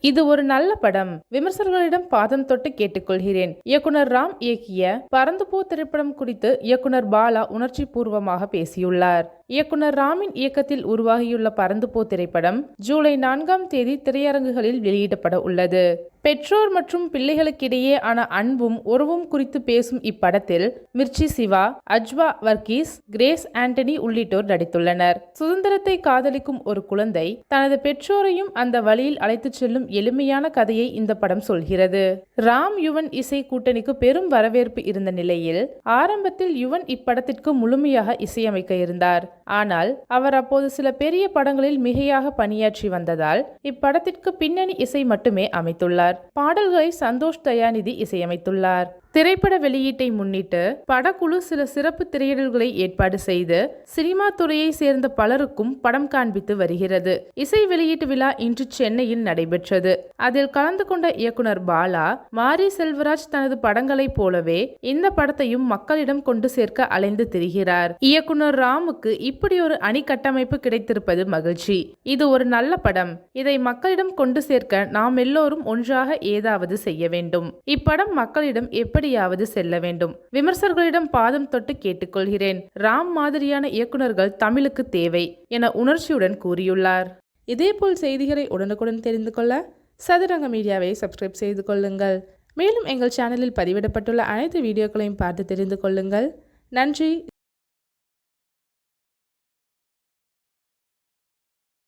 இது ஒரு நல்ல படம். விமர்சகர்களிடம் பாதம் தொட்டு கேட்டுக்கொள்கிறேன். இயக்குனர் ராம் இயக்கிய பறந்துபோ திரைப்படம் குறித்து இயக்குனர் பாலா உணர்ச்சி பூர்வமாக பேசியுள்ளார். இயக்குனர் ராமின் இயக்கத்தில் உருவாகியுள்ள பரந்துபோ திரைப்படம் ஜூலை நான்காம் தேதி திரையரங்குகளில் வெளியிடப்பட உள்ளது. பெற்றோர் மற்றும் பிள்ளைகளுக்கிடையே ஆன அன்பும் உறவும் குறித்து பேசும் இப்படத்தில் மிர்ச்சி சிவா அஜ்வா வர்கீஸ் கிரேஸ் ஆண்டனி உள்ளிட்டோர் நடித்துள்ளனர். சுதந்திரத்தை காதலிக்கும் ஒரு குழந்தை தனது பெற்றோரையும் அந்த வழியில் அழைத்துச் செல்லும் எளிமையான கதையை இந்த படம் சொல்கிறது. ராம் யுவன் இசை கூட்டணிக்கு பெரும் வரவேற்பு இருந்த நிலையில் ஆரம்பத்தில் யுவன் இப்படத்திற்கு முழுமையாக இசையமைக்க இருந்தார். ஆனால் அவர் அப்போது சில பெரிய படங்களில் மிகையாக பணியாற்றி வந்ததால் இப்படத்திற்கு பின்னணி இசை மட்டுமே அமைத்துள்ளார். பாடல்களை சந்தோஷ் தயாநிதி இசையமைத்துள்ளார். திரைப்பட வெளியீட்டை முன்னிட்டு படக்குழு சில சிறப்பு திரையிடல்களை ஏற்பாடு செய்து சினிமா துறையை சேர்ந்த பலருக்கும் படம் காண்பித்து வருகிறது. இசை வெளியீட்டு விழா இன்று சென்னையில் நடைபெற்றது. அதில் கலந்து கொண்ட இயக்குனர் பாலா மாரி செல்வராஜ் தனது படங்களைப் போலவே இந்த படத்தையும் மக்களிடம் கொண்டு சேர்க்க அலைந்து திரிகிறார். இயக்குனர் ராமுக்கு இப்படி ஒரு அணி கட்டமைப்பு கிடைத்திருப்பது மகிழ்ச்சி. இது ஒரு நல்ல படம். இதை மக்களிடம் கொண்டு சேர்க்க நாம் எல்லோரும் ஒன்றாக ஏதாவது செய்ய வேண்டும். இப்படம் மக்களிடம் எப்படியாவது செல்ல வேண்டும். விமர்சகர்களிடம் பாதம் தொட்டு கேட்டுக்கொள்கிறேன். ராம் மாதிரியான இயக்குனர்கள் தமிழுக்கு தேவை என உணர்ச்சியுடன் கூறியுள்ளார். இதேபோல் செய்திகளை உடனுக்குடன் தெரிந்து கொள்ள சதுரங்க மீடியாவை சப்ஸ்கிரைப் செய்து கொள்ளுங்கள். மேலும் எங்கள் சேனலில் பதிவிடப்பட்டுள்ள அனைத்து வீடியோக்களையும் பார்த்து தெரிந்து கொள்ளுங்கள். நன்றி.